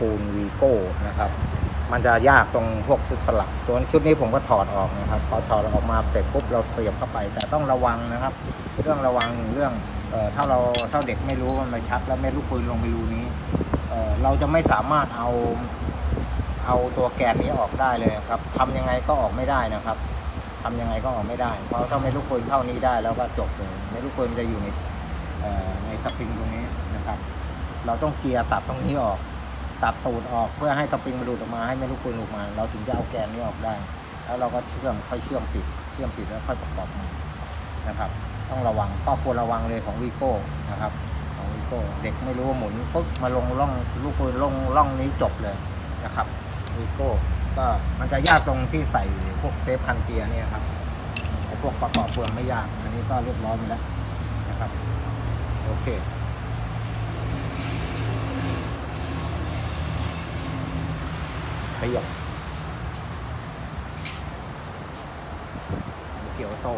ปูนวีโก้นะครับ มันจะยากตรงพวกชุดสลักตัวชุดนี้ผมก็ถอดออกนะครับพอถอดออกมาเสร็จปุ๊บเราเสียบเข้าไป แต่ต้องระวังนะครับ เรื่องระวังเรื่องเอ่อถ้าเราถ้าเด็กไม่รู้ว่ามันมาชักแล้วแม่ลูกปืนลงไปรูนี้เอ่อเราจะไม่สามารถเอาเอาตัวแกนนี้ออกได้เลยครับทำยังไงก็ออกไม่ได้นะครับทำยังไงก็ออกไม่ได้ เพราะถ้าแม่ลูกปืนเข้านี้ได้แล้วก็จบเลยแม่ลูกปืนมันจะอยู่ในเอ่อในสปริงตรงนี้นะครับ เราต้องเกียร์ตัดตรงนี้ออก ตัดตูดออกเพื่อให้สปริงมันหลุดออกมาให้แม่ลูกปืนหลุดมา เราถึงจะเอาแกนนี้ออกได้ แล้วเราก็เชื่อมค่อยเชื่อมปิด เชื่อมปิดแล้วค่อยประกอบมานะครับ ต้องระวังข้อควรระวังเลยของวีโก้นะครับของวีโก้เด็กไม่รู้ว่าหมุนปุ๊บมาลงร่องลูกปืนลงร่องนี้จบเลยนะครับวีโก้ก็มันจะยากตรงที่ใส่พวกเซฟคันเกียร์เนี่ยครับไอ้พวกประกอบเฟืองไม่ยาก อันนี้ก็เรียบร้อยไปแล้วนะครับ โอเค เปรี้ยวเกี่ยวโต